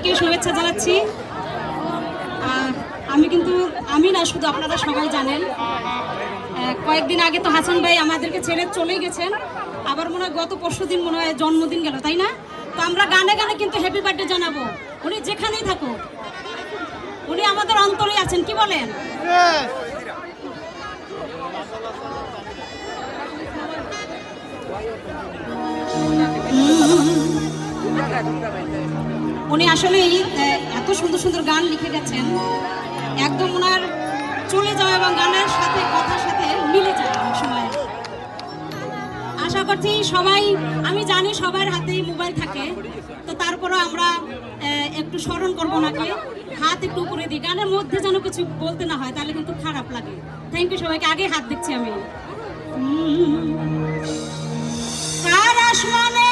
সবাইকে শুভেচ্ছা জানাচ্ছি। আমি কিন্তু, আমি না, শুধু আপনারা সবাই জানেন। কয়েকদিন আগে তো হাসান ভাই আমাদেরকে ছেড়ে চলে গেছেন। আবার মনে হয় গত পরশু দিন মনে হয় জন্মদিন গেল, তাই না? তো আমরা গানে গানে কিন্তু হ্যাপি বার্থডে জানাব। উনি যেখানেই থাকুক। উনি আমাদের অন্তরে আছেন, কি বলেন? উনি আসলে আহ, এত সুন্দর সুন্দর গান লিখে গেছেন। একদম ওনার চলে যাওয়া এবং গানের সাথে কথার সাথে মিলে যায় অনেক সময়। আশা করছি সবাই আমি জানি সবার হাতেই মোবাইল থাকে তো তারপরও আমরা একটু স্মরণ করব নাকি হাত একটু উপরে দিই গানের মধ্যে যেন কিছু বলতে না হয় তাহলে কিন্তু খারাপ লাগে। থ্যাংক ইউ সবাইকে আগে হাত দিচ্ছি আমি। আসমানে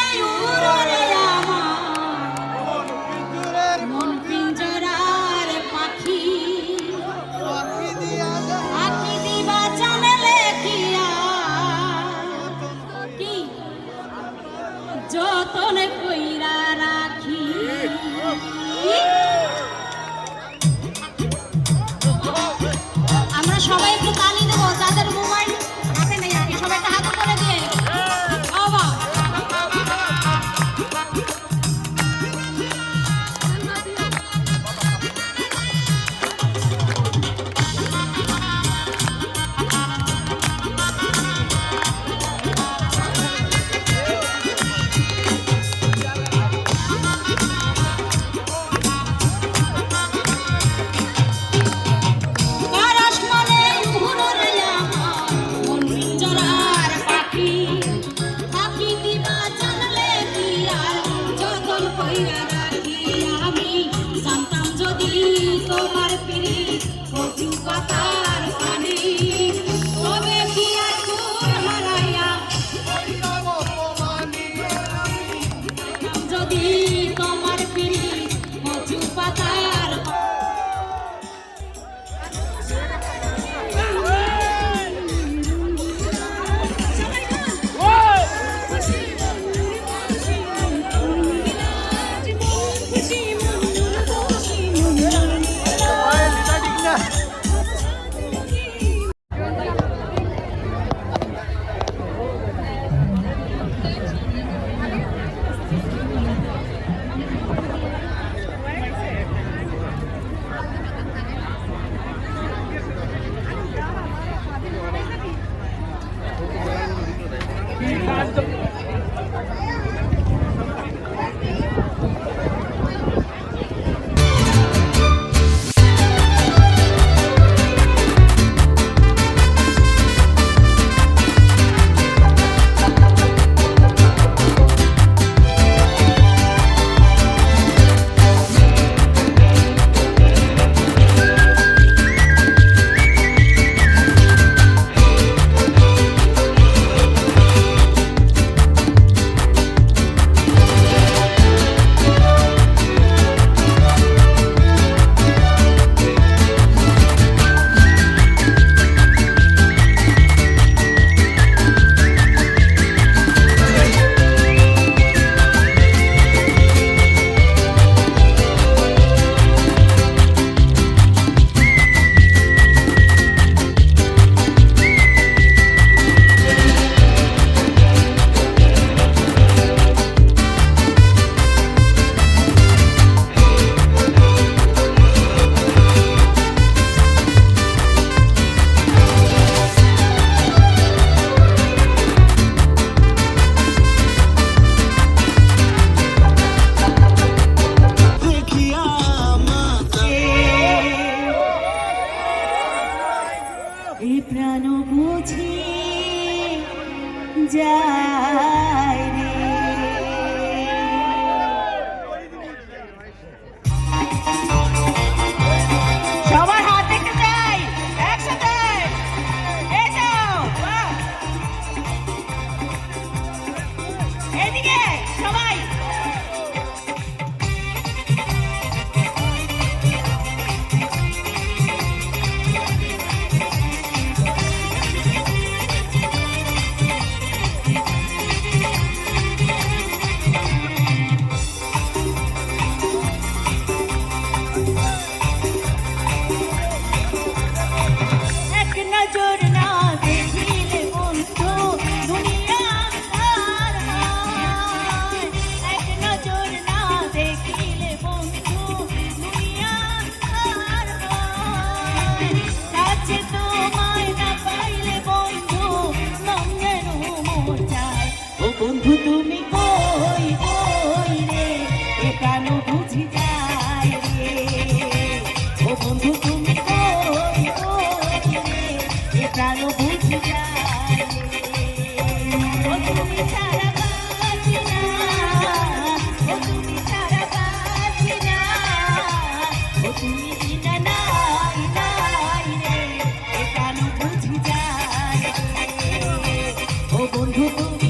বন্ধু তুমি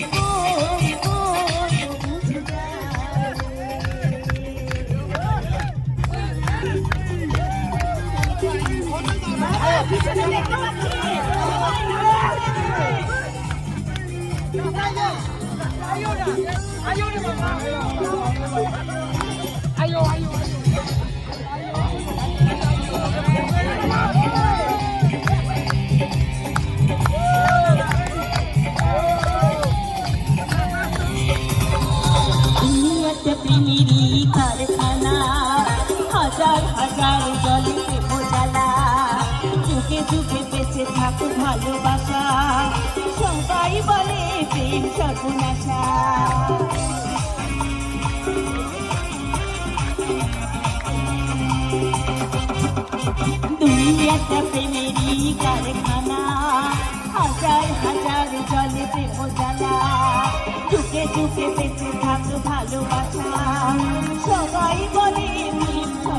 Ayuda, ayuda, mamá. Ayuda, ayuda. বিড়ি কারখানা, হাজার হাজার জলে বোঝালা যুগে যুগে বেঁচে থাকো ভালোবাসা, সবাই বলে প্রেম সর্বনাশা। দুনিয়াটা প্রেমেরই কারখানা। হাজার হাজার জলে প্রেম জ্বালা চুকে চুকে বেঁচে থাক ভালোবাসা সবাই বলে মিথ্যা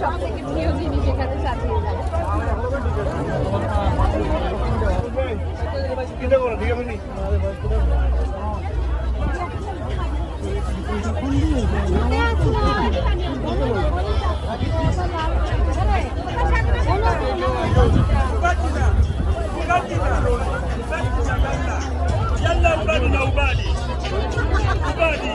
সব থেকে প্রিয় জিনিস এখানে সাথে Yalla ubadi na ubadi. Ubadi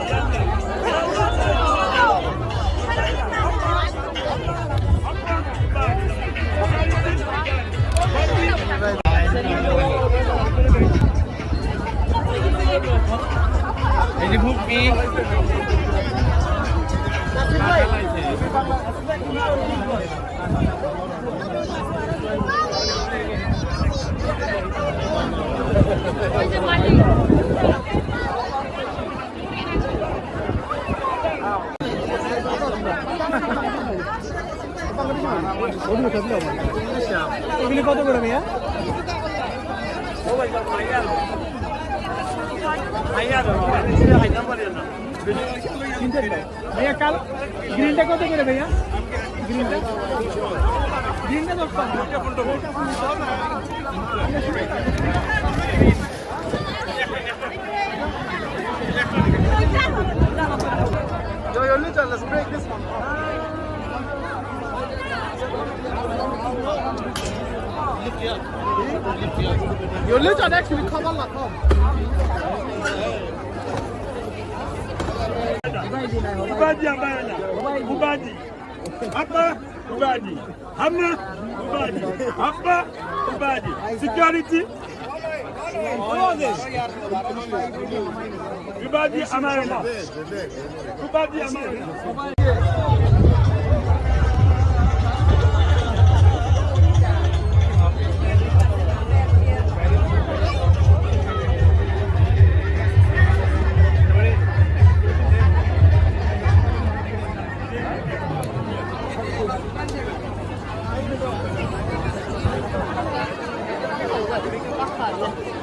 গ্রিনটা কত করে ভাইয়া গ্রিনটা গ্রিনটা দশ টাকা Your lids are actually covered like Ubadi ambaye. Ubadi. Hapa ubadi. Hamna ubadi. Hapa ubadi. Security. Ubadi amana. Ubadi.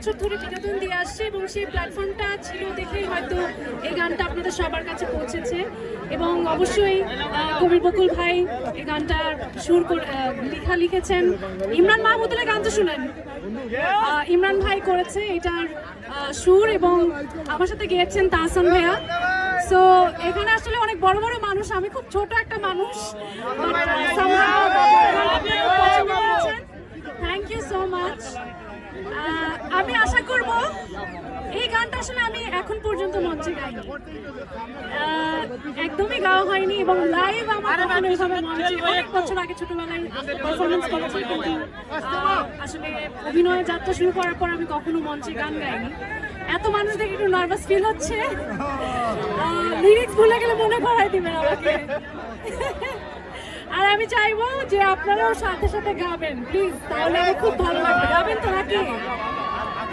বছর ধরে বিনোদন দিয়ে আসছে এবং সেই প্ল্যাটফর্মটা ছিল দেখেই হয়তো এই গানটা আপনাদের সবার কাছে পৌঁছেছে। এবং অবশ্যই কবির বকুল ভাই এই গানটার সুর লেখা লিখেছেন। ইমরান মাহমুদুলের গান তো শুনেন। ইমরান ভাই করেছে এটার সুর এবং আমার সাথে গিয়েছেন তাহসান ভাইয়া। সো এখানে আসলে অনেক বড় বড় মানুষ। আমি খুব ছোট একটা মানুষ থ্যাংক ইউ সো মাচ আমি আশা এই গানটা আসলে আমি এখন পর্যন্ত মঞ্চে গাইনি। একদমই গাওয়া হয়নি এবং লাইভ আমার মঞ্চে, অনেক বছর আগে ছোটবেলায় পারফরমেন্স করেছি, কিন্তু আসলে অভিনয় যাত্রা শুরু করার পর আমি কখনো মঞ্চে গান গাইনি। এত মানুষ দেখে একটু নার্ভাস ফিল হচ্ছে। লিরিক্স ভুলে গেলে মনে করাই দিবেন আমাকে। আর আমি চাইব যে আপনারাও সাথে সাথে গাবেন প্লিজ তাহলে খুব ভালো লাগবে। গাবেন তো নাকি?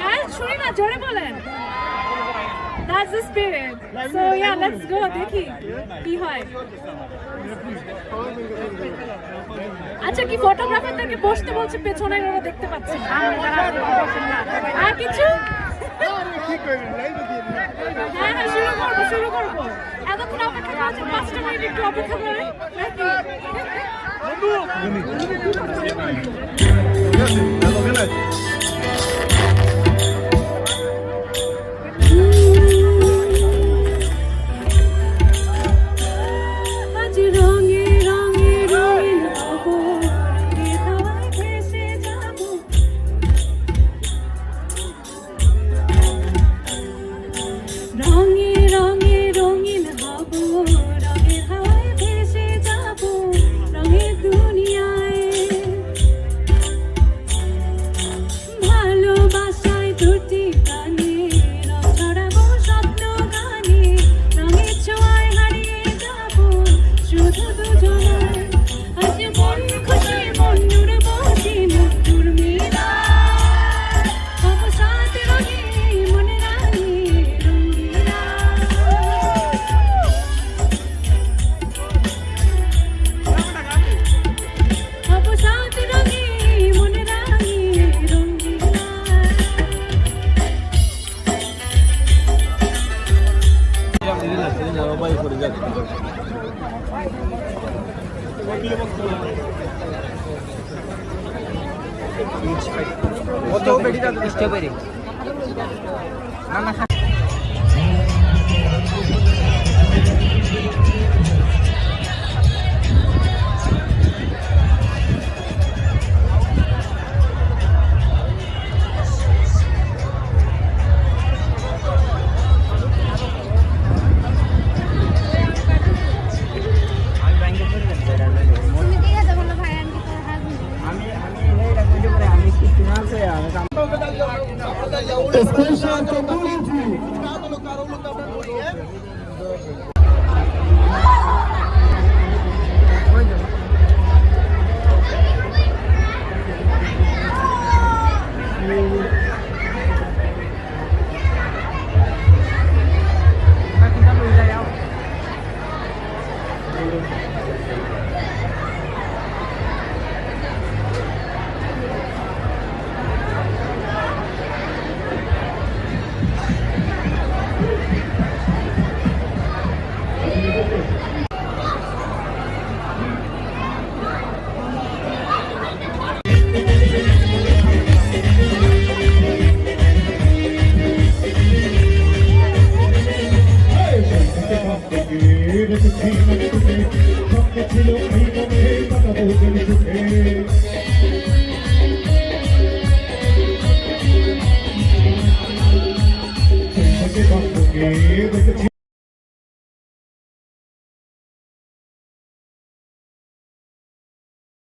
হ্যাঁ শুনি না জোরে বলেন That's the spirit. So yeah, let's go. দেখি কি হয় আচ্ছা কি ফটোগ্রাফারদেরকে বসতে বলছে পেছনে ওরা দেখতে পাচ্ছে আর কিছু হ্যাঁ হ্যাঁ শুরু করব শুরু করব এতক্ষণ অপেক্ষা করা পাঁচটা মিনিট একটু অপেক্ষা করে নাকি